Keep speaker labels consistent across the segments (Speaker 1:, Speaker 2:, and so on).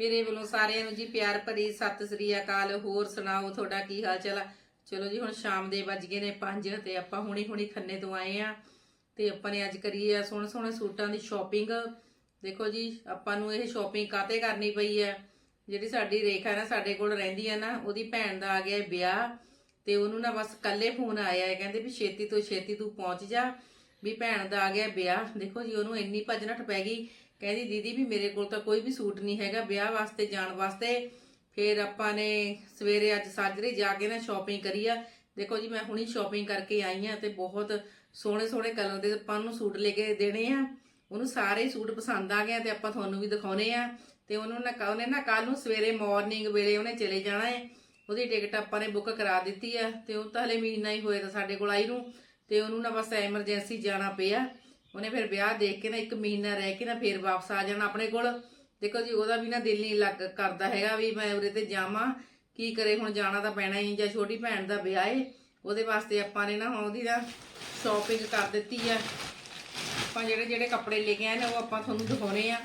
Speaker 1: ਮੇਰੇ ਵੱਲੋਂ ਸਾਰਿਆਂ ਨੂੰ ਜੀ ਪਿਆਰ ਭਰੀ ਸਤਿ ਸ੍ਰੀ ਅਕਾਲ। ਹੋਰ ਸੁਣਾਓ, ਤੁਹਾਡਾ ਕੀ ਹਾਲ ਚਾਲ ਆ? ਚਲੋ ਜੀ, ਹੁਣ ਸ਼ਾਮ ਦੇ ਵੱਜ ਗਏ ਨੇ 5 ਤੇ ਆਪਾਂ ਹੁਣੀ ਹੁਣੀ ਖੰਨੇ ਤੋਂ ਆਏ ਆ ਤੇ ਆਪਾਂ ਨੇ ਅੱਜ ਕਰੀ ਆ ਸੋਹਣੇ ਸੋਹਣੇ ਸੂਟਾਂ ਦੀ ਸ਼ਾਪਿੰਗ ਦੇਖੋ ਜੀ, ਆਪਾਂ ਨੂੰ ਇਹ ਸ਼ਾਪਿੰਗ ਕਾਤੇ ਕਰਨੀ ਪਈ ਹੈ ਜਿਹੜੀ ਸਾਡੀ ਰੇਖਾ ਨਾ ਸਾਡੇ ਕੋਲ ਰਹਿੰਦੀ ਆ ਨਾ, ਉਹਦੀ ਭੈਣ ਦਾ ਆ ਗਿਆ ਵਿਆਹ ਤੇ ਉਹਨੂੰ ਨਾ ਬਸ ਕੱਲੇ ਫੋਨ ਆਇਆ ਹੈ, ਕਹਿੰਦੇ ਵੀ ਛੇਤੀ ਤੋਂ ਛੇਤੀ ਤੂੰ ਪਹੁੰਚ ਜਾ, ਵੀ ਭੈਣ ਦਾ ਆ ਗਿਆ ਵਿਆਹ। ਦੇਖੋ ਜੀ, ਉਹਨੂੰ ਇੰਨੀ ਭੱਜਨਠ ਪੈ ਗਈ ਕਹਿੰਦੀ, ਦੀਦੀ ਵੀ ਮੇਰੇ ਕੋਲ ਤਾਂ ਕੋਈ ਵੀ ਸੂਟ ਨਹੀਂ ਹੈਗਾ ਵਿਆਹ ਵਾਸਤੇ, ਜਾਣ ਵਾਸਤੇ। ਫਿਰ ਆਪਾਂ ਨੇ ਸਵੇਰੇ ਅੱਜ ਸਾਜਰੇ ਜਾ ਕੇ ਨਾ ਸ਼ਾਪਿੰਗ ਕਰੀ ਆ। ਦੇਖੋ ਜੀ, ਮੈਂ ਹੁਣੀ ਸ਼ਾਪਿੰਗ ਕਰਕੇ ਆਈ ਆ ਤੇ ਬਹੁਤ ਸੋਹਣੇ ਸੋਹਣੇ ਕਲਰ ਦੇ ਆਪਾਂ ਨੂੰ ਸੂਟ ਲੈ ਕੇ ਦੇਣੇ ਆ। ਉਹਨੂੰ ਸਾਰੇ ਹੀ ਸੂਟ ਪਸੰਦ ਆ ਗਏ ਆ ਤੇ ਆਪਾਂ ਤੁਹਾਨੂੰ ਵੀ ਦਿਖਾਉਣੇ ਆ। ਤੇ ਉਹਨੂੰ ਨਾ ਉਹਨੇ ਨਾ ਕੱਲ ਨੂੰ ਸਵੇਰੇ ਮਾਰਨਿੰਗ ਵੇਲੇ ਉਹਨੇ ਚਲੇ ਜਾਣਾ ਹੈ ਉਹਦੀ ਟਿਕਟ ਆਪਾਂ ਨੇ ਬੁੱਕ ਕਰਾ ਦਿੱਤੀ ਆ ਤੇ ਉਹ ਤਾਂ ਹਲੇ ਮਹੀਨਾ ਹੀ ਹੋਇਆ ਤਾਂ ਸਾਡੇ ਕੋਲ ਆਈ ਨੂੰ। ਤੇ ਉਹਨੂੰ ਨਾ ਬਸ ਐਮਰਜੈਂਸੀ ਜਾਣਾ ਪਿਆ। ਉਹਨੇ ਫਿਰ ਵਿਆਹ ਦੇਖ ਕੇ ਨਾ ਇੱਕ ਮਹੀਨਾ ਰਹਿ ਕੇ ਨਾ ਫਿਰ ਵਾਪਸ ਆ ਜਾਣਾ ਆਪਣੇ ਕੋਲ। ਦੇਖੋ ਜੀ, ਉਹਦਾ ਵੀ ਨਾ ਦਿਲ ਨਹੀਂ ਲੱਗ ਕਰਦਾ ਹੈਗਾ ਵੀ ਮੈਂ ਉਰੇ ਤੇ ਜਾਵਾਂ। ਕੀ ਕਰੇ, ਹੁਣ ਜਾਣਾ ਤਾਂ ਪੈਣਾ ਹੀ, ਜਾਂ ਛੋਟੀ ਭੈਣ ਦਾ ਵਿਆਹ ਏ। ਉਹਦੇ ਵਾਸਤੇ ਆਪਾਂ ਨੇ ਨਾ ਹੁਣ ਉਹਦੀ ਨਾ ਸ਼ਾਪਿੰਗ ਕਰ ਦਿੱਤੀ ਆ। ਆਪਾਂ ਜਿਹੜੇ ਜਿਹੜੇ ਕੱਪੜੇ ਲੈ ਕੇ ਆਏ ਨੇ, ਉਹ ਆਪਾਂ ਤੁਹਾਨੂੰ ਦਿਖਾਉਣੇ ਆ।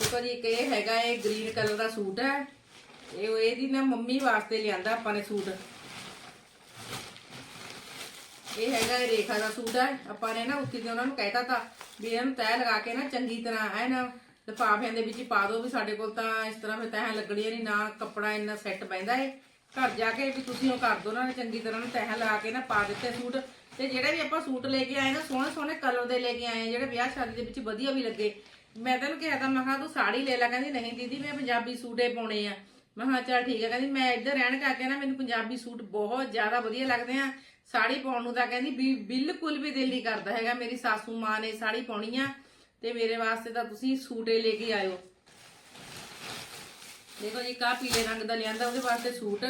Speaker 1: ਦੇਖੋ ਜੀ, ਇੱਕ ਇਹ ਹੈਗਾ, ਇਹ ਗ੍ਰੀਨ ਕਲਰ ਦਾ ਸੂਟ ਹੈ। ਇਹ ਇਹਦੀ ਨਾ ਮੰਮੀ ਵਾਸਤੇ ਲਿਆਂਦਾ ਆਪਾਂ ਨੇ ਸੂਟ। ਇਹ ਹੈਗਾ ਇਹ ਰੇਖਾ ਦਾ ਸੂਟ ਹੈ। ਆਪਾਂ ਨੇ ਨਾ ਉੱਤੇ ਤੇ ਉਹਨਾਂ ਨੂੰ ਕਹਿਤਾ ਤਾਂ ਵੀ ਇਹਨੂੰ ਤੈਅ ਲਗਾ ਕੇ ਨਾ ਚੰਗੀ ਤਰ੍ਹਾਂ ਐ ਨਾ ਲਿਫਾਫਿਆਂ ਦੇ ਵਿੱਚ ਪਾ ਦਿਓ ਵੀ ਸਾਡੇ ਕੋਲ ਤਾਂ ਇਸ ਤਰ੍ਹਾਂ ਫਿਰ ਤੈਹਾਂ ਲੱਗਣੀਆਂ ਨਹੀਂ ਨਾ ਕੱਪੜਾ ਇੰਨਾ ਸੈੱਟ ਬੈਂਦਾ ਏ ਘਰ ਜਾ ਕੇ ਵੀ ਤੁਸੀਂ ਉਹ ਕਰ ਦਿਓ ਨਾ, ਚੰਗੀ ਤਰ੍ਹਾਂ ਨੂੰ ਤੈਹਾਂ ਲਗਾ ਕੇ ਨਾ ਪਾ ਦਿੱਤੇ ਸੂਟ। ਤੇ ਜਿਹੜੇ ਵੀ ਆਪਾਂ ਸੂਟ ਲੈ ਕੇ ਆਏ ਨਾ, ਸੋਹਣੇ ਸੋਹਣੇ ਕਲਰ ਦੇ ਲੈ ਕੇ ਆਏ ਆ, ਜਿਹੜੇ ਵਿਆਹ ਸ਼ਾਦੀ ਦੇ ਵਿੱਚ ਵਧੀਆ ਵੀ ਲੱਗੇ। ਮੈਂ ਤੈਨੂੰ ਕਿਹਾ ਤਾਂ, ਮੈਂ ਕਿਹਾ ਤੂੰ ਸਾੜੀ ਲੈ ਲੈ, ਕਹਿੰਦੀ, ਨਹੀਂ ਦੀਦੀ, ਮੈਂ ਪੰਜਾਬੀ ਸੂਟੇ ਪਾਉਣੇ ਆ। ਮੈਂ ਕਿਹਾ ਚੱਲ ਠੀਕ ਹੈ ਕਹਿੰਦੀ ਮੈਂ ਇੱਧਰ ਰਹਿਣ ਕਰਕੇ ਨਾ ਮੈਨੂੰ ਪੰਜਾਬੀ ਸੂਟ ਬਹੁਤ ਜ਼ਿਆਦਾ ਵਧੀਆ ਲੱਗਦੇ ਆ। ਸਾੜੀ ਪਾਉਣ ਨੂੰ ਤਾਂ ਕਹਿੰਦੀ ਵੀ ਬਿਲਕੁਲ ਵੀ ਦਿਲ ਨਹੀਂ ਕਰਦਾ ਹੈਗਾ, ਮੇਰੀ ਸਾਸੂ ਮਾਂ ਨੇ ਸਾੜੀ ਪਾਉਣੀ ਆ ਤੇ ਮੇਰੇ ਵਾਸਤੇ ਤਾਂ ਤੁਸੀਂ ਸੂਟੇ ਲੈ ਕੇ ਆਇਓ। ਦੇਖੋ ਜੀ ਕਾ ਪੀਲੇ ਰੰਗ ਦਾ ਲਿਆਂਦਾ ਉਹਦੇ ਵਾਸਤੇ ਸੂਟ।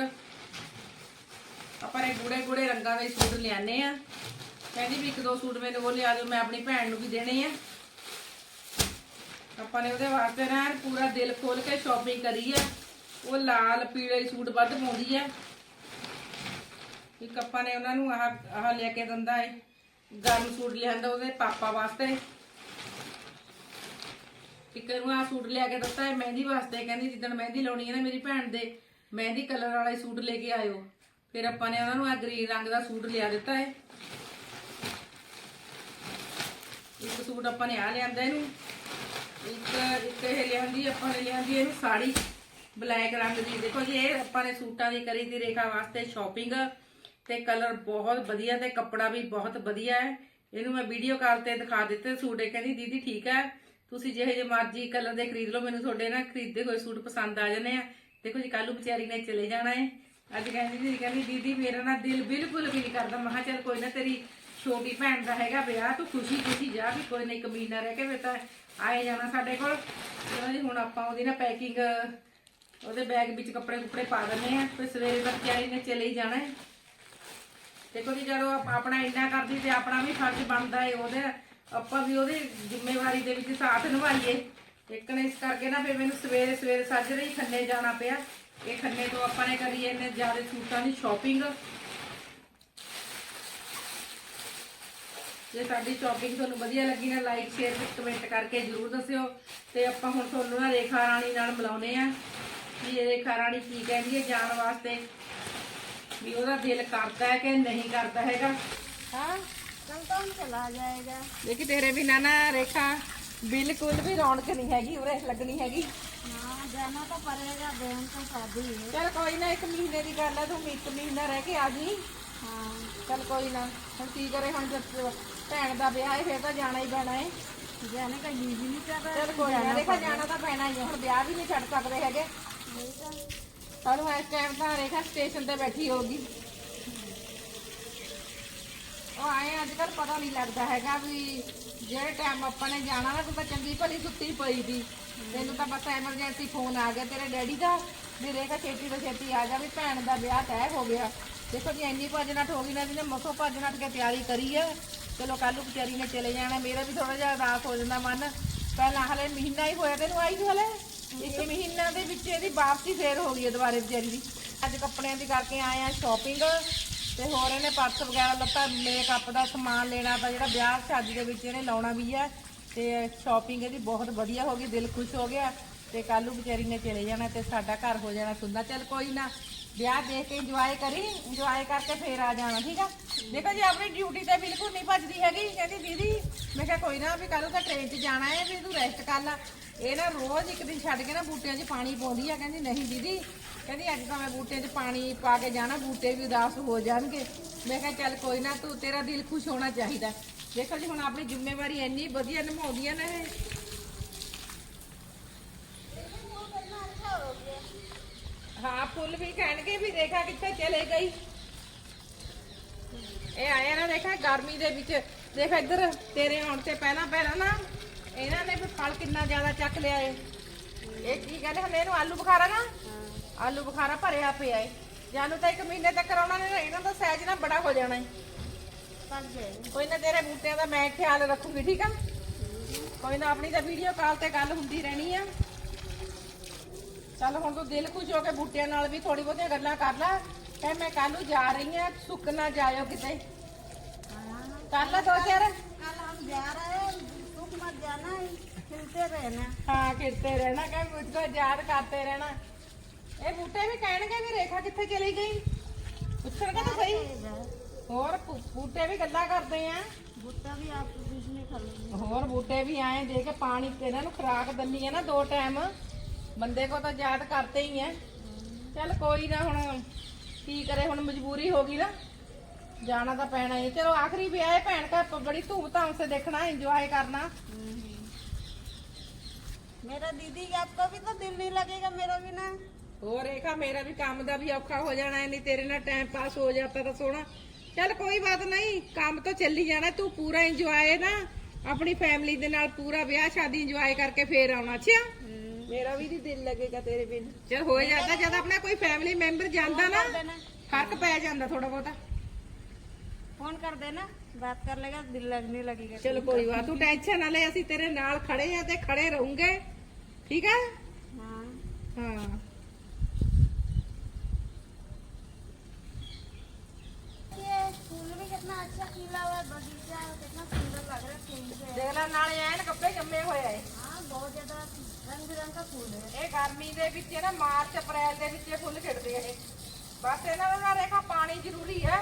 Speaker 1: ਆਪਾਂ ਨੇ ਗੂੜੇ ਗੂੜੇ ਰੰਗਾਂ ਦੇ ਸੂਟ ਲਿਆਨੇ ਆ। ਕਹਿੰਦੀ ਵੀ ਇੱਕ ਦੋ ਸੂਟ ਮੈਨੂੰ ਉਹ ਲਿਆ ਦਿਓ, ਮੈਂ ਆਪਣੀ ਭੈਣ ਨੂੰ ਵੀ ਦੇਣੇ ਆ। ਆਪਾਂ ਨੇ ਉਹਦੇ ਵਾਸਤੇ ਨਾ ਪੂਰਾ ਦਿਲ ਖੋਲ ਕੇ ਸ਼ਾਪਿੰਗ ਕਰੀ ਹੈ ਉਹ ਲਾਲ ਪੀਲੇ ਸੂਟ ਵੱਧ ਪਾਉਂਦੀ ਹੈ। ਇੱਕ ਆਪਾਂ ਨੇ ਉਹਨਾਂ ਨੂੰ ਆਹ ਆਹ ਲੈ ਕੇ ਦਿੰਦਾ ਏ, ਗਰਮ ਸੂਟ ਲਿਆਂਦਾ ਉਹਦੇ ਪਾਪਾ ਵਾਸਤੇ। ਇੱਕ ਨੂੰ ਆਹ ਸੂਟ ਲਿਆ ਕੇ ਦਿੱਤਾ ਹੈ ਮਹਿੰਦੀ ਵਾਸਤੇ, ਕਹਿੰਦੀ ਜਿੱਦਣ ਮਹਿੰਦੀ ਲਾਉਣੀ ਹੈ ਨਾ ਮੇਰੀ ਭੈਣ ਦੇ, ਮਹਿੰਦੀ ਕਲਰ ਵਾਲਾ ਸੂਟ ਲੈ ਕੇ ਆਇਓ। ਫਿਰ ਆਪਾਂ ਨੇ ਉਹਨਾਂ ਨੂੰ ਆ ਗ੍ਰੀਨ ਰੰਗ ਦਾ ਸੂਟ ਲਿਆ ਦਿੱਤਾ ਹੈ ਇੱਕ ਸੂਟ ਆਪਾਂ ਨੇ ਆ ਲਿਆਂਦਾ ਇਹਨੂੰ। ਇੱਕ ਇੱਕ ਇਹ ਲਿਆਂਦੀ, ਆਪਾਂ ਨੇ ਲਿਆਂਦੀ ਇਹਨੂੰ ਸਾੜੀ। ਬਲੈਕ ਰੰਗ ਦੀ। ਦੇਖੋ ਜੀ, ਇਹ ਆਪਾਂ ਨੇ ਸੂਟਾਂ ਦੀ ਕਰੀ ਦੀ ਰੇਖਾ ਵਾਸਤੇ ਸ਼ਾਪਿੰਗ ਤੇ ਕਲਰ ਬਹੁਤ ਵਧੀਆ ਤੇ ਕੱਪੜਾ ਵੀ ਬਹੁਤ ਵਧੀਆ ਹੈ। ਇਹਨੂੰ ਮੈਂ ਵੀਡੀਓ ਕਾਲ ਤੇ ਦਿਖਾ ਦਿੱਤੇ ਸੂਟ। ਇਹ ਕਹਿੰਦੀ, ਦੀਦੀ ਠੀਕ ਹੈ, ਤੁਸੀਂ ਜਿਹੇ ਜਿਹੇ ਮਰਜ਼ੀ ਕਲਰ ਦੇ ਖਰੀਦ ਲਓ। ਮੈਨੂੰ ਤੁਹਾਡੇ ਨਾ ਖਰੀਦੇ ਹੋਏ ਸੂਟ ਪਸੰਦ ਆ ਜਾਣੇ ਆ। ਦੇਖੋ ਜੀ ਕੱਲੂ ਵਿਚਾਰੀ ਨੇ ਚਲੇ ਜਾਣਾ ਹੈ। ਅੱਜ ਕਹਿੰਦੀ ਸੀ, ਕਹਿੰਦੀ, ਦੀਦੀ, ਮੇਰਾ ਨਾ ਦਿਲ ਬਿਲਕੁਲ ਵੀ ਨਹੀਂ ਕਰਦਾ। ਮੈਂ ਕਿਹਾ, ਚੱਲ ਕੋਈ ਨਾ, ਤੇਰੀ ਛੋਟੀ ਭੈਣ ਦਾ ਹੈਗਾ ਵਿਆਹ। ਤੂੰ ਖੁਸ਼ੀ ਖੁਸ਼ੀ ਜਾ ਵੀ ਕੋਈ ਨਹੀਂ ਇੱਕ ਮਹੀਨਾ ਰਹਿ ਕੇ ਫਿਰ ਤਾਂ ਆਏ ਜਾਣਾ ਸਾਡੇ ਕੋਲ। ਚਲੋ ਜੀ ਹੁਣ ਆਪਾਂ ਉਹਦੀ ਨਾ ਪੈਕਿੰਗ ਉਹਦੇ ਬੈਗ ਵਿੱਚ ਕੱਪੜੇ ਕੁਪੜੇ ਪਾ ਦਿੰਨੇ ਆ, ਫਿਰ ਸਵੇਰੇ ਤੱਕ ਨੇ ਚਲੇ ਹੀ ਜਾਣਾ ਹੈ। ਦੇਖੋ ਜੀ, ਜਦੋਂ ਆਪਣਾ ਇੰਨਾ ਕਰਦੀ ਤੇ ਆਪਣਾ ਵੀ ਫਰਜ਼ ਬਣਦਾ ਏ, ਉਹਦੇ ਆਪਾਂ ਵੀ ਉਹਦੀ ਜ਼ਿੰਮੇਵਾਰੀ ਦੇ ਵਿੱਚ ਸਾਥ ਨਿਭਾਈਏ। ਇੱਕ ਨੇ ਇਸ ਕਰਕੇ ਨਾ ਫਿਰ ਮੈਨੂੰ ਸਵੇਰੇ ਸਵੇਰੇ ਸਾਜਰੇ ਹੀ ਖੰਨੇ ਜਾਣਾ ਪਿਆ। ਇਹ ਖੰਨੇ ਤੋਂ ਆਪਾਂ ਨੇ ਕਰੀ ਇਹਨੇ ਜ਼ਿਆਦਾ ਸੂਟਾਂ ਦੀ ਸ਼ਾਪਿੰਗ ਜੇ ਸਾਡੀ ਸ਼ਾਪਿੰਗ ਤੁਹਾਨੂੰ ਵਧੀਆ ਲੱਗੀ ਨਾ ਲਾਈਕ ਸ਼ੇਅਰ ਤੇ ਕਮੈਂਟ ਕਰਕੇ ਜਰੂਰ ਦੱਸਿਓ। ਤੇ ਆਪਾਂ ਹੁਣ ਤੁਹਾਨੂੰ ਨਾ ਰੇਖਾ ਰਾਣੀ ਨਾਲ ਮਿਲਾਉਨੇ ਆ ਵੀ ਇਹ ਰੇਖਾ ਰਾਣੀ ਕੀ ਕਹਿੰਦੀ ਹੈ ਜਾਣ ਵਾਸਤੇ ਵੀ ਉਹਦਾ ਦਿਲ ਕਰਦਾ ਹੈ ਕਿ ਨਹੀਂ ਕਰਦਾ ਹੈਗਾ
Speaker 2: हाँ कल कौन चला जाएगा
Speaker 1: ਦੇਖੀ ਤੇਰੇ ਬਿਨਾ ਨਾ ਰੇਖਾ ਬਿਲਕੁਲ ਵੀ ਰੌਣਕ ਨਹੀਂ ਹੈਗੀ ਉਰੇ ਲੱਗਣੀ ਹੈਗੀ
Speaker 2: हाँ जाना तो पड़ेगा बहन को शादी है
Speaker 1: ਚਲ ਕੋਈ ਨਾ ਇੱਕ ਮਹੀਨੇ ਦੀ ਗੱਲ ਹੈ ਤੂੰ ਇੱਕ ਮਹੀਨਾ ਰਹਿ ਕੇ ਆ ਜੀ
Speaker 2: हाँ
Speaker 1: ਚਲ ਕੋਈ ਨਾ ਹੁਣ ਕੀ ਕਰੇ ਹੁਣ ਜਦ ਭੈਣ ਦਾ ਵਿਆਹ ਹੈ ਫਿਰ ਤਾਂ ਜਾਣਾ ਹੀ ਪੈਣਾ ਹੈ
Speaker 2: जाने का जी भी नहीं कर रहा
Speaker 1: ਚਲ ਕੋਈ ਨਾ ਰੇਖਾ ਜਾਣਾ ਤਾਂ ਪੈਣਾ ਹੀ ਹੈ ਹੁਣ ਵਿਆਹ ਵੀ ਨਹੀਂ ਛੱਡ ਸਕਦੇ ਹੈਗੇ
Speaker 2: वही तो।
Speaker 1: ਸਾਨੂੰ ਇਸ ਟਾਈਮ ਤਾਂ ਰੇਖਾ ਸਟੇਸ਼ਨ ਤੇ ਬੈਠੀ ਹੋਗੀ ਉਹ ਆਏ ਅੱਜ ਕੱਲ ਪਤਾ ਨਹੀਂ ਲੱਗਦਾ ਹੈਗਾ ਵੀ ਜਿਹੜੇ ਟਾਈਮ ਆਪਾਂ ਨੇ ਜਾਣਾ ਨਾ, ਤੂੰ ਤਾਂ ਚੰਗੀ ਭਲੀ ਸੁੱਤੀ ਪਈ ਦੀ ਤੈਨੂੰ ਤਾਂ ਬਸ ਐਮਰਜੈਂਸੀ ਫੋਨ ਆ ਗਿਆ, ਤੇਰੇ ਡੈਡੀ ਦਾ ਵੀ ਰੇਖਾ ਛੇਤੀ ਤੋਂ ਛੇਤੀ ਆ ਜਾ, ਵੀ ਭੈਣ ਦਾ ਵਿਆਹ ਤੈਅ ਹੋ ਗਿਆ। ਦੇਖੋ ਜੀ, ਇੰਨੀ ਭੱਜ ਹੋ ਗਈ ਨਾ ਜਿਹਨੇ ਮਸੋ ਭੱਜ ਕੇ ਤਿਆਰੀ ਕਰੀ ਆ। ਚਲੋ ਕੱਲ ਨੂੰ ਵਿਚਾਰੀ ਨੇ ਚਲੇ ਜਾਣਾ, ਮੇਰਾ ਵੀ ਥੋੜਾ ਜਿਹਾ ਉਦਾਸ ਹੋ ਜਾਂਦਾ ਮਨ। ਪਹਿਲਾਂ ਹਲੇ ਮਹੀਨਾ ਹੀ ਹੋਇਆ, ਤੈਨੂੰ ਆਈ ਨੂੰ ਹਲੇ? ਇੱਕ ਮਹੀਨਾ ਦੇ ਵਿੱਚ ਇਹਦੀ ਵਾਪਸੀ ਫੇਰ ਹੋ ਗਈ ਹੈ ਦੁਬਾਰੇ ਵਿਚਾਰੀ ਦੀ। ਅੱਜ ਕੱਪੜਿਆਂ ਦੀ ਕਰਕੇ ਆਏ ਆ ਸ਼ਾਪਿੰਗ ਤੇ ਹੋਰ ਇਹਨੇ ਪਰਸ ਵਗੈਰਾ ਲੱਤਾ ਮੇਕਅਪ ਦਾ ਸਮਾਨ ਲੈਣਾ ਤਾਂ ਜਿਹੜਾ ਵਿਆਹ ਸ਼ਾਦੀ ਦੇ ਵਿੱਚ ਇਹਨੇ ਲਾਉਣਾ ਵੀ ਹੈ ਤੇ ਸ਼ਾਪਿੰਗ ਇਹਦੀ ਬਹੁਤ ਵਧੀਆ ਹੋ ਗਈ, ਦਿਲ ਖੁਸ਼ ਹੋ ਗਿਆ ਤੇ ਕੱਲ ਨੂੰ ਵਿਚਾਰੀ ਨੇ ਚਲੇ ਜਾਣਾ ਤੇ ਸਾਡਾ ਘਰ ਹੋ ਜਾਣਾ ਸੁੰਦਰ ਚੱਲ ਕੋਈ ਨਾ, ਵਿਆਹ ਦੇਖ ਕੇ ਇੰਜੋਏ ਕਰੀ ਇੰਜੋਏ ਕਰਕੇ ਫੇਰ ਆ ਜਾਣਾ, ਠੀਕ ਆ? ਦੇਖੋ ਜੀ, ਆਪਣੀ ਡਿਊਟੀ ਤੇ ਬਿਲਕੁਲ ਨਹੀਂ ਭੱਜਦੀ ਹੈਗੀ। ਕਹਿੰਦੀ, ਦੀਦੀ, ਮੈਂ ਕਿਹਾ, ਕੋਈ ਨਾ, ਵੀ ਕੱਲ ਨੂੰ ਤਾਂ ਟ੍ਰੇਨ 'ਚ ਜਾਣਾ ਹੈ, ਵੀ ਤੂੰ ਰੈਸਟ ਕਰ ਲੈ। ਇਹ ਨਾ ਰੋਜ਼ ਇੱਕ ਦਿਨ ਛੱਡ ਕੇ ਨਾ ਬੂਟਿਆਂ 'ਚ ਪਾਣੀ ਪਾਉਂਦੀ ਆ। ਕਹਿੰਦੀ, ਨਹੀਂ ਦੀਦੀ। ਕਹਿੰਦੀ, ਅੱਜ ਤਾਂ ਮੈਂ ਬੂਟਿਆਂ 'ਚ ਪਾਣੀ ਪਾ ਕੇ ਜਾਣਾ, ਬੂਟੇ ਵੀ ਉਦਾਸ ਹੋ ਜਾਣਗੇ। ਮੈਂ ਕਿਹਾ, ਚੱਲ ਕੋਈ ਨਾ, ਤੂੰ, ਤੇਰਾ ਦਿਲ ਖੁਸ਼ ਹੋਣਾ ਚਾਹੀਦਾ। ਦੇਖੋ ਜੀ, ਹੁਣ ਆਪਣੀ ਜ਼ਿੰਮੇਵਾਰੀ ਇੰਨੀ ਵਧੀਆ ਨਿਭਾਉਂਦੀਆਂ ਨੇ ਇਹ। ਹਾਂ, ਫੁੱਲ ਵੀ ਕਹਿਣਗੇ ਵੀ, ਦੇਖਾ ਕਿੱਥੇ ਚਲੇ ਗਈ। ਇਹ ਆਏ ਨਾ ਦੇਖਾ ਗਰਮੀ ਦੇ ਵਿੱਚ। ਦੇਖ ਇੱਧਰ ਤੇਰੇ ਆਉਣ ਤੇ ਪਹਿਲਾਂ ਪਹਿਲਾਂ ਨਾ ਇਹਨਾਂ ਨੇ ਵੀ ਫਲ ਕਿੰਨਾ ਜ਼ਿਆਦਾ ਚੱਕ ਲਿਆ ਏ। ਇਹ ਕੀ ਕਹਿੰਦੇ ਹੁੰਦੇ ਇਹਨੂੰ ਆਲੂ ਬੁਖਾਰਾ ਨਾ? ਆਲੂ ਬੁਖਾਰਾ ਭਰਿਆ ਪਿਆ ਏ। ਜਾਨੂੰ ਤਾਂ ਇੱਕ ਮਹੀਨੇ ਤੱਕ ਉਹਨਾਂ ਨੇ ਇਹਨਾਂ ਦਾ ਸਾਈਜ਼ ਨਾ ਬੜਾ ਹੋ ਜਾਣਾ ਏ। ਕੋਈ ਨਾ ਤੇਰੇ ਬੂਟਿਆਂ ਦਾ ਮੈਂ ਖਿਆਲ ਰੱਖੂਗੀ ਠੀਕ ਆ? ਕੋਈ ਨਾ ਆਪਣੀ ਤਾਂ ਵੀਡੀਓ ਕਾਲ ਤੇ ਗੱਲ ਹੁੰਦੀ ਰਹਿਣੀ ਆ। ਚੱਲ ਹੁਣ ਤੂੰ ਦਿਲ ਖੁਸ਼ ਹੋ ਕੇ ਬੂਟਿਆਂ ਨਾਲ ਵੀ ਥੋੜੀ ਬਹੁਤੀਆਂ ਗੱਲਾਂ ਕਰ ਲੈ। ਕਹਿ ਮੈਂ ਕੱਲ ਨੂੰ ਜਾ ਰਹੀ ਆ ਸੁੱਕ ਨਾ ਜਾਇਓ ਕਿਤੇ ਕਰ ਲੈ ਦੋ ਚਾਰ
Speaker 2: कल हम जा रहे हैं सुख मत जाना खिलते रहना
Speaker 1: ਹਾਂ ਕਿਰਤੇ ਰਹਿਣਾ ਕਹਿ ਮੁਝ ਕੋ ਯਾਦ ਕਰਤੇ ਰਹਿਣਾ ਇਹ ਬੂਟੇ ਵੀ ਕਹਿਣਗੇ ਵੀ ਰੇਖਾ ਕਿੱਥੇ ਚਲੀ ਗਈ ਪੁੱਛਣਗੇ ਤਾਂ ਸਹੀ ਹੋਰ ਬੂ- ਬੂਟੇ ਵੀ ਗੱਲਾਂ ਕਰਦੇ ਆ
Speaker 2: भुट्टा भी आपको बीच में खा लूंगी
Speaker 1: ਹੋਰ ਬੂਟੇ ਵੀ ਆਏ ਦੇ ਕੇ ਪਾਣੀ ਤੇ ਇਹਨਾਂ ਨੂੰ ਖੁਰਾਕ ਦਿੰਨੀ ਹੈ ਨਾ ਦੋ ਟਾਈਮ ਬੰਦੇ ਕੋ ਤਾਂ ਯਾਦ ਕਰਤੇ ਹੀ ਐ ਚੱਲ ਕੋਈ ਨਾ ਹੁਣ ਕੀ ਕਰੇ ਹੁਣ ਮਜਬੂਰੀ ਹੋ ਗਈ ਨਾ ਜਾਣਾ ਤਾਂ ਪੈਣਾ ਹੀ ਹੈ। ਚਲੋ ਆਖਰੀ ਵਿਆਹ ਹੈ ਭੈਣ ਘਰ ਤੋਂ ਬੜੀ ਧੂਮ-ਧਾਮ ਸੇ ਦੇਖਣਾ ਇੰਜੋਏ ਕਰਨਾ
Speaker 2: मेरा दीदी आपका भी तो दिल नहीं लगेगा मेरा भी ना
Speaker 1: ਹੋਰ ਰੇਖਾ ਮੇਰਾ ਵੀ ਕੰਮ ਦਾ ਵੀ ਔਖਾ ਹੋ ਜਾਣਾ ਹੈ ਨਹੀਂ ਤੇਰੇ ਨਾਲ ਟਾਈਮ ਪਾਸ ਹੋ ਜਾਂਦਾ ਤਾਂ ਸੋਹਣਾ ਚੱਲ ਕੋਈ ਬਾਤ ਨਹੀਂ ਕੰਮ ਤਾਂ ਚੱਲੀ ਜਾਣਾ ਤੂੰ ਪੂਰਾ ਇੰਜੋਏ ਨਾ ਆਪਣੀ ਫੈਮਿਲੀ ਦੇ ਨਾਲ ਪੂਰਾ ਵਿਆਹ ਸ਼ਾਦੀ ਇੰਜੋਏ ਕਰਕੇ ਫੇਰ ਆਉਣਾ ਅੱਛਾ
Speaker 2: मेरा भी नहीं दिल लगेगा तेरे बिन
Speaker 1: ਚਲ ਹੋ ਜਾਂਦਾ ਜਦ ਆਪਣਾ ਕੋਈ ਫੈਮਿਲੀ ਮੈਂਬਰ ਜਾਂਦਾ ਨਾ
Speaker 2: देना
Speaker 1: ਫਰਕ ਪੈ ਜਾਂਦਾ ਥੋੜਾ ਬਹੁਤਾ
Speaker 2: फोन कर देना बात कर लेगा दिल लगने लगेगा
Speaker 1: ਚਲੋ ਕੋਈ ਬਾਤ ਤੂੰ ਟੈਨਸ਼ਨ ਨਾ ਲੈ ਅਸੀਂ ਤੇਰੇ ਨਾਲ ਖੜੇ ਆ ਤੇ ਖੜੇ ਰਹੂੰਗੇ ਠੀਕ ਆ
Speaker 2: हाँ
Speaker 1: ਹਾਂ
Speaker 2: ये फूल भी कितना अच्छा खिला हुआ है
Speaker 1: ਬਹੁਤ ਜ਼ਿਆਦਾ ਰੰਗ ਬਿਰੰਗਾ ਫੁੱਲ ਹੈ ਇਹ ਗਰਮੀ ਦੇ ਵਿੱਚ ਇਹ ਨਾ ਮਾਰਚ ਅਪ੍ਰੈਲ ਦੇ ਵਿੱਚ ਇਹ ਫੁੱਲ ਖਿੜਦੇ ਆ ਇਹ। ਬਸ ਇਹਨਾਂ ਨੂੰ ਨਾ ਰੇਖਾ ਪਾਣੀ ਜ਼ਰੂਰੀ ਹੈ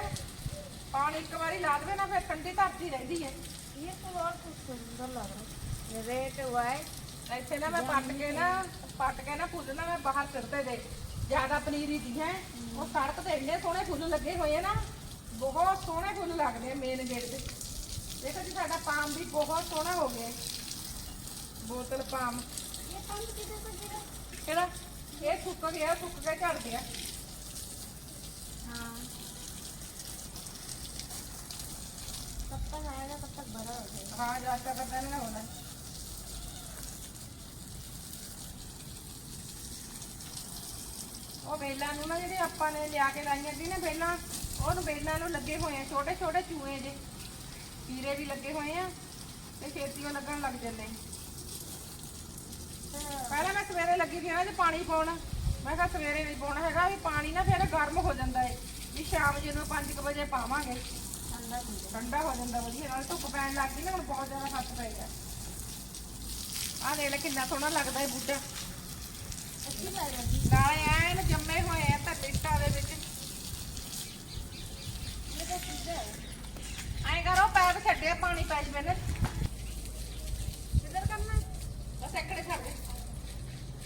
Speaker 1: ਪਾਣੀ ਇੱਕ ਵਾਰੀ ਲਾ ਦੇਵੇ ਨਾ ਫਿਰ ਠੰਡੀ ਧਰਤੀ ਰਹਿੰਦੀ ਹੈ
Speaker 2: ਇਹ ਫੁੱਲ ਬਹੁਤ ਸੁੰਦਰ ਲੱਗਦਾ ਰੇਟ ਵਾਈ
Speaker 1: ਇੱਥੇ ਨਾ ਮੈਂ ਪੱਟ ਕੇ ਨਾ ਪੱਟ ਕੇ ਨਾ ਫੁੱਲ ਨਾ ਮੈਂ ਬਾਹਰ ਸਿੱਟਦੇ ਦੇ। ਜ਼ਿਆਦਾ ਪਨੀਰੀ ਦੀ ਹੈ। ਉਹ ਸੜਕ ਤੇ ਇੰਨੇ ਸੋਹਣੇ ਫੁੱਲ ਲੱਗੇ ਹੋਏ ਆ ਨਾ ਬਹੁਤ ਸੋਹਣੇ ਫੁੱਲ ਲੱਗਦੇ ਆ ਮੇਨ ਗੇਟ ਦੇ ਦੇਖੋ ਜੀ ਸਾਡਾ ਪਾਮ ਵੀ ਬਹੁਤ ਸੋਹਣਾ ਹੋ ਗਿਆ। ਬੋਤਲ ਪਾਮ
Speaker 2: ये पंख किधर से गिरा
Speaker 1: ਕਿਹੜਾ ਇਹ ਸੁੱਕ ਗਿਆ ਸੁੱਕ ਕੇ ਝੜ ਗਿਆ
Speaker 2: हाँ कब तक आएगा तब तक बड़ा हो जाएगा
Speaker 1: ਹਾਂ ਜਾਸਾ ਕਰਦਾ ਨਾ ਹੋਣਾ ਉਹ ਬੇਲਾਂ ਨੂੰ ਨਾ ਜਿਹੜੇ ਆਪਾਂ ਨੇ ਲਿਆ ਕੇ ਲਾਈਆਂ ਸੀ ਨਾ ਬੇਲਾਂ ਉਹਨੂੰ ਬੇਲਾਂ ਨੂੰ ਲੱਗੇ ਹੋਏ ਆ ਛੋਟੇ ਛੋਟੇ ਚੂਹੇ ਜੇ ਕੀੜੇ ਵੀ ਲੱਗੇ ਹੋਏ ਆ ਤੇ ਛੇਤੀ ਉਹ ਲੱਗਣ ਲੱਗ ਜਾਂਦੇ ਪਹਿਲਾਂ ਮੈਂ ਸਵੇਰੇ ਲੱਗੀ ਸੀ ਨਾ ਤੇ ਪਾਣੀ ਪਾਉਣ। ਮੈਂ ਕਿਹਾ ਸਵੇਰੇ ਨਹੀਂ ਪਾਉਣਾ ਹੈਗਾ ਵੀ ਪਾਣੀ ਨਾ ਫਿਰ ਗਰਮ ਹੋ ਜਾਂਦਾ ਏ। ਵੀ ਸ਼ਾਮ ਜਦੋਂ 5:00 ਵਜੇ ਪਾਵਾਂਗੇ। ਠੰਡਾ ਹੋ ਜਾਂਦਾ। ਵਧੀਆ। ਨਾਲ ਧੁੱਪ ਪੈਣ ਲੱਗ ਗਈ ਨਾ ਹੁਣ ਬਹੁਤ ਜ਼ਿਆਦਾ ਫੱਟ ਪੈ ਗਿਆ। ਆ ਦੇਖ ਲੈ ਕਿੰਨਾ ਸੋਹਣਾ ਲੱਗਦਾ ਏ ਬੂਟਾ। ਜੰਮੇ ਹੋਏ ਆ ਐਂ ਕਰੋ ਪਾਣੀ ਪੈ ਜਵੇ ਨਾ
Speaker 2: ਕਰਨਾ?
Speaker 1: ਬਸ ਇੱਕੜੇ ਛੱਡ ਦੇ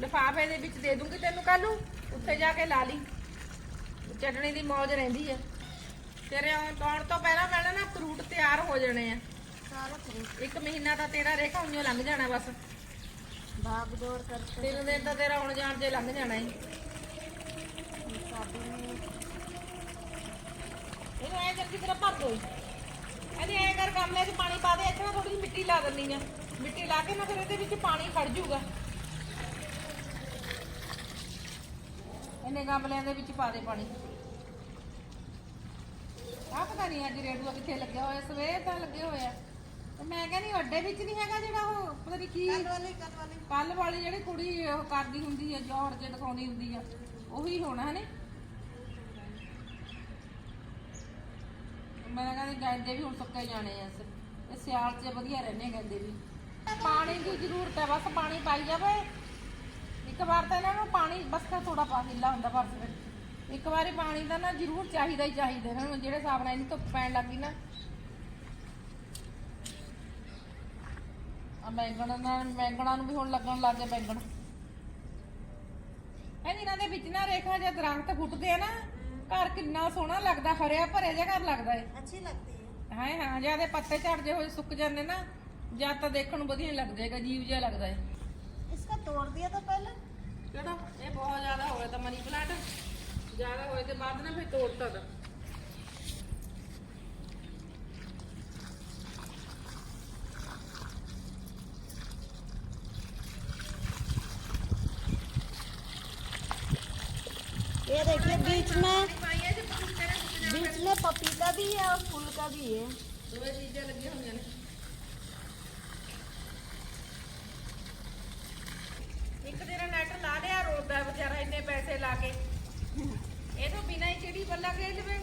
Speaker 1: ਲਿਫਾਫੇ ਦੇ ਵਿੱਚ ਦੇ ਦੂੰਗੀ ਤੈਨੂੰ ਕੱਲ ਨੂੰ ਉੱਥੇ ਜਾ ਕੇ ਲਾ ਲਈ। ਚਟਣੀ ਦੀ ਮੌਜ ਰਹਿੰਦੀ ਆ। ਤੇਰੇ ਆਉਣ ਤੋਂ ਤੋਂ ਪਹਿਲਾਂ ਪਹਿਲਾਂ ਨਾ ਫਰੂਟ ਤਿਆਰ ਹੋ ਜਾਣੇ ਆ। ਇੱਕ ਮਹੀਨਾ ਦਾ ਤੇਰਾ ਰੇਖਾ ਉਈਓ ਲੰਘ ਜਾਣਾ ਬਸ।
Speaker 2: ਭਾਗ ਦੌੜ ਕਰਕੇ
Speaker 1: ਤਿੰਨ ਦਿਨ ਤਾਂ ਤੇਰਾ ਆਉਣ ਜਾਣ ਜੇ ਲੰਘ ਜਾਣਾ
Speaker 2: ਹੀ
Speaker 1: ਇਹਨੂੰ ਐਂ ਕਰਕੇ ਤੇਰਾ ਭਰ ਦੋ। ਇਹਦੇ ਐਂ ਕਰ ਗਮਲੇ 'ਚ ਪਾਣੀ ਪਾ ਦੇ ਇੱਥੇ ਨਾ ਥੋੜੀ ਜਿਹੀ ਮਿੱਟੀ ਲਾ ਦਿੰਨੀ ਆ। ਮਿੱਟੀ ਲਾ ਕੇ ਨਾ ਫਿਰ ਇਹਦੇ ਵਿੱਚ ਪਾਣੀ ਖੜ ਜਾਊਗਾ ਇਹਨੇ ਗਮਲਿਆਂ ਦੇ ਵਿੱਚ ਪਾ ਦੇ ਪਾਣੀ। ਆ ਪਤਾ ਨਹੀਂ ਅੱਜ ਰੇਡੂਆ ਕਿੱਥੇ ਲੱਗਿਆ ਹੋਇਆ ਸਵੇਰ ਦਾ ਲੱਗੇ ਹੋਇਆ। ਤੇ ਮੈਂ ਕਹਿੰਦੀ ਅੱਡੇ ਵਿੱਚ ਨਹੀਂ ਹੈਗਾ ਜਿਹੜਾ ਉਹ ਪਤਾ ਨਹੀਂ ਕੀ। ਕੱਲ ਵਾਲੀ ਜਿਹੜੀ ਕੁੜੀ ਉਹ ਕਰਦੀ ਹੁੰਦੀ ਹੈ ਜੋੜ ਜੇ ਦਿਖਾਉਂਦੀ ਹੁੰਦੀ ਆ ਉਹੀ ਹੋਣਾ ਹੈ ਨੇ ਮੈਂ ਕਹਿੰਦੀ ਗੰਦੇ ਵੀ ਹੁਣ ਸੁੱਕੇ ਜਾਣੇ ਆ ਸਿਆਲ 'ਚ ਵਧੀਆ ਰਹਿੰਦੇ ਗੰਦੇ ਵੀ। ਪਾਣੀ ਦੀ ਜ਼ਰੂਰਤ ਹੈ ਬਸ ਪਾਣੀ ਪਾਈ ਜਾਵੇ। ਇੱਕ ਵਾਰ ਤਾਂ ਇਹਨਾਂ ਨੂੰ ਪਾਣੀ ਬਸ ਤਾਂ ਥੋੜਾ ਪਾ ਗਿੱਲਾ ਹੁੰਦਾ ਬਸ ਫਿਰ ਇੱਕ ਵਾਰੀ ਪਾਣੀ ਦਾ ਨਾ ਜ਼ਰੂਰ ਚਾਹੀਦਾ ਹੀ ਚਾਹੀਦਾ ਇਹਨਾਂ ਨੂੰ ਜਿਹੜੇ ਹਿਸਾਬ ਇਹਨੂੰ ਧੁੱਪ ਪੈਣ ਲੱਗੀ ਨਾ। ਆ ਬੈਂਗਣ ਨਾਲ ਬੈਂਗਣਾਂ ਨੂੰ ਵੀ ਹੁਣ ਲੱਗਣ ਲੱਗ ਗਏ ਬੈਂਗਣ। ਇਹ ਇਹਨਾਂ ਦੇ ਵਿੱਚ ਨਾ ਰੇਖਾ ਜਾਂ ਦਰਖਤ ਫੁੱਟਦੇ ਆ ਨਾ ਘਰ ਕਿੰਨਾ ਸੋਹਣਾ ਲੱਗਦਾ ਹਰਿਆ ਭਰਿਆ ਜਿਹਾ ਘਰ ਲੱਗਦਾ ਏ।
Speaker 2: ਅੱਛੀ ਲੱਗਦੀ ਹੈ
Speaker 1: ਹਾਂ ਹਾਂ ਜ਼ਿਆਦਾ ਪੱਤੇ ਝੜਦੇ ਹੋਏ ਸੁੱਕ ਜਾਂਦੇ ਨਾ ਜਾਂ ਤਾਂ ਦੇਖਣ ਨੂੰ ਵਧੀਆ ਨਹੀਂ ਲੱਗਦਾ ਜੀਵ ਜਿਹਾ ਲੱਗਦਾ ਏ।
Speaker 2: तोड़ दिया था
Speaker 1: तो पहले? ये बहुत ज़्यादा हो गया था मनी प्लांट ज़्यादा बाद ना फिर तोड़ता था।
Speaker 2: ये देखिए बीच में बीच में पपीता भी है और फूल का भी है।
Speaker 1: ਹੈ ਵਿਚਾਰਾ ਇੰਨੇ ਪੈਸੇ ਲਾ ਕੇ। ਇਹ ਬਿਨਾਂ ਹੀ ਚਿੜੀ ਬੱਲਾ ਖੇਡ ਲਵੇ।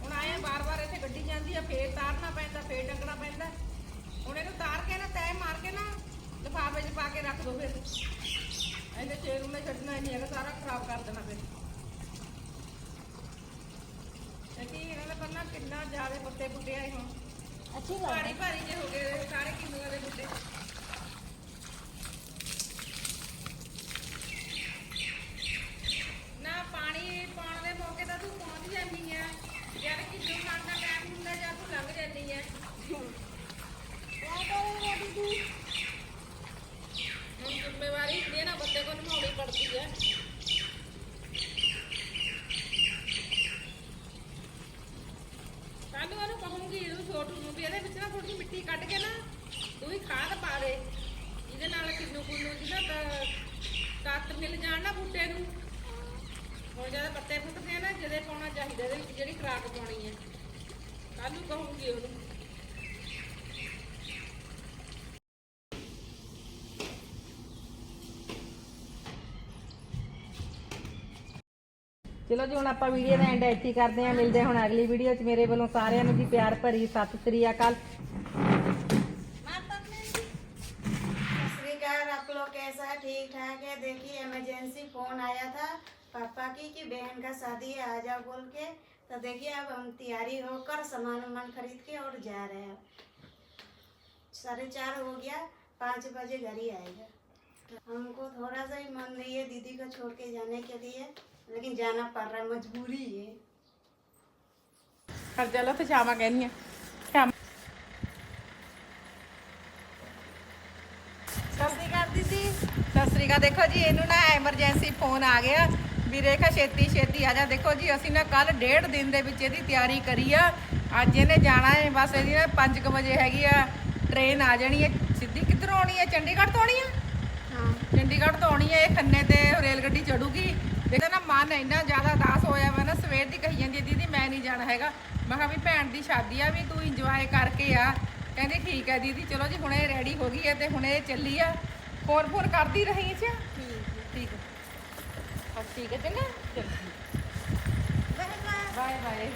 Speaker 1: ਹੁਣ ਆਏ ਬਾਰ-ਬਾਰ ਇੱਥੇ ਗੱਡੀ ਜਾਂਦੀ ਆ ਫੇਰ ਤਾਰਨਾ ਪੈਂਦਾ ਫੇਰ ਡੰਗਣਾ ਪੈਂਦਾ। ਹੁਣ ਇਹਨੂੰ ਤਾਰ ਕੇ ਨਾ ਤੈ ਮਾਰ ਕੇ ਨਾ ਲਿਫਾਫੇ 'ਚ ਪਾ ਕੇ ਰੱਖ ਦੋ ਫਿਰ। ਇਹਨੇ ਸ਼ੇਰ ਨੂੰ ਮੈਂ ਛੱਡਣਾ ਨਹੀਂ ਹੈਗਾ ਸਾਰਾ ਖਰਾਬ ਕਰ ਦੇਣਾ ਫਿਰ। ਕਿ ਇਹਨਾਂ ਦਾ ਪੰਨਾ ਕਿੰਨਾ ਜ਼ਿਆਦਾ ਪੱਤੇ ਪੁੱਟੇ ਆਏ ਹੁਣ।
Speaker 2: ਅੱਛੀ ਗੱਲ
Speaker 1: ਭਾਰੀ ਭਾਰੀ ਜੇ ਹੋ ਗਏ ਸਾਰੇ ਕਿੰਨੇ ਦੇ ਬੁੱਟੇ ਚਲੋ ਜੀ ਹੁਣ ਆਪਾਂ ਵੀਡੀਓ ਦਾ ਐਂਡ ਇੱਥੇ ਹੀ ਕਰਦੇ ਹਾਂ ਮਿਲਦੇ ਹਾਂ ਹੁਣ ਅਗਲੀ ਵੀਡੀਓ 'ਚ ਮੇਰੇ ਵੱਲੋਂ ਸਾਰਿਆਂ ਨੂੰ ਜੀ ਪਿਆਰ ਭਰੀ ਸਤਿ ਸ੍ਰੀ ਅਕਾਲ
Speaker 2: श्रीकार आप लोग कैसा है ठीक ठाक है देखिए इमरजेंसी फोन आया था पापा की कि बहन का शादी है आ जाओ बोल के तो देखिए अब हम तैयारी होकर सामान वामान खरीद के और जा रहे हैं साढ़े चार हो गया पाँच बजे घर ही आएगा हमको थोड़ा सा ही मन नहीं है दीदी को छोड़ के जाने के लिए लेकिन जाना पड़ रहा है मजबूरी है
Speaker 1: ਕਰ ਚਲੋ ਤੇ ਸ਼ਾਮਾਂ ਕਹਿੰਦੀਆਂ ਸ਼ਾਮ
Speaker 2: सत श्रीकाल दीदी
Speaker 1: ਸਤਿ ਸ੍ਰੀ ਅਕਾਲ ਦੇਖੋ ਜੀ ਇਹਨੂੰ ਨਾ ਐਮਰਜੈਂਸੀ ਫੋਨ ਆ ਗਿਆ ਵੀ ਰੇਖਾ ਛੇਤੀ ਛੇਤੀ ਆ ਜਾ ਦੇਖੋ ਜੀ ਅਸੀਂ ਨਾ ਕੱਲ ਡੇਢ ਦਿਨ ਦੇ ਵਿੱਚ ਇਹਦੀ ਤਿਆਰੀ ਕਰੀ ਆ ਅੱਜ ਇਹਨੇ ਜਾਣਾ ਹੈ ਬਸ ਇਹਦੀ ਨਾ 5 ਵਜੇ ਹੈਗੀ ਆ ਟ੍ਰੇਨ ਆ ਜਾਣੀ ਹੈ ਸਿੱਧੀ ਕਿੱਧਰੋਂ ਆਉਣੀ ਹੈ ਚੰਡੀਗੜ੍ਹ ਤੋਂ ਆਉਣੀ ਹੈ
Speaker 2: हाँ
Speaker 1: ਚੰਡੀਗੜ੍ਹ ਤੋਂ ਆਉਣੀ ਹੈ ਇਹ ਖੰਨੇ ਤੇ ਰੇਲ ਗੱਡੀ ਚੜੂਗੀ ਦੇਖੋ ਨਾ ਮਨ ਇੰਨਾ ਜ਼ਿਆਦਾ ਦਾਸ ਹੋਇਆ ਵਾ ਨਾ ਸਵੇਰ ਦੀ ਕਹੀ ਜਾਂਦੀ ਹੈ, ਦੀਦੀ ਮੈਂ ਨਹੀਂ ਜਾਣਾ ਹੈਗਾ। ਮੈਂ ਕਿਹਾ ਵੀ ਭੈਣ ਦੀ ਸ਼ਾਦੀ ਆ ਵੀ ਤੂੰ ਇੰਜੋਏ ਕਰਕੇ ਆ। ਕਹਿੰਦੀ ਠੀਕ ਹੈ ਦੀਦੀ ਚਲੋ ਜੀ ਹੁਣੇ ਰੈਡੀ ਹੋ ਗਈ ਹੈ ਤੇ ਹੁਣੇ ਚੱਲੀ ਆ। ਫੋਨ ਫੋਨ ਕਰਦੀ ਰਹੀ ਚ ਠੀਕ ਹੈ ਬਸ ਠੀਕ ਹੈ ਚੰਗਾ। ਚਲੋ। ਬਾਏ ਬਾਏ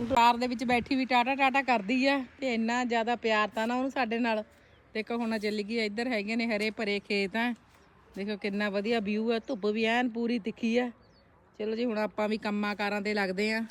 Speaker 1: ਕਾਰ ਦੇ ਵਿੱਚ ਬੈਠੀ ਵੀ ਟਾਟਾ ਟਾਟਾ ਕਰਦੀ ਆ ਤੇ ਇੰਨਾ ਜ਼ਿਆਦਾ ਪਿਆਰ ਤਾਂ ਨਾ ਉਹਨੂੰ ਸਾਡੇ ਨਾਲ। ਦੇਖੋ ਹੁਣ ਚੱਲੀ ਗਈ ਇੱਧਰ ਹੈਗੇ ਨੇ ਹਰੇ ਭਰੇ ਖੇਤ ਆ। ਦੇਖੋ ਕਿੰਨਾ ਵਧੀਆ ਵਿਊ ਆ, ਧੁੱਪ ਵੀ ਐਨ ਪੂਰੀ ਤਿੱਖੀ ਆ। ਚਲੋ ਜੀ, ਹੁਣ ਆਪਾਂ ਵੀ ਕੰਮਾਂ ਕਾਰਾਂ ਤੇ ਲੱਗਦੇ ਆ।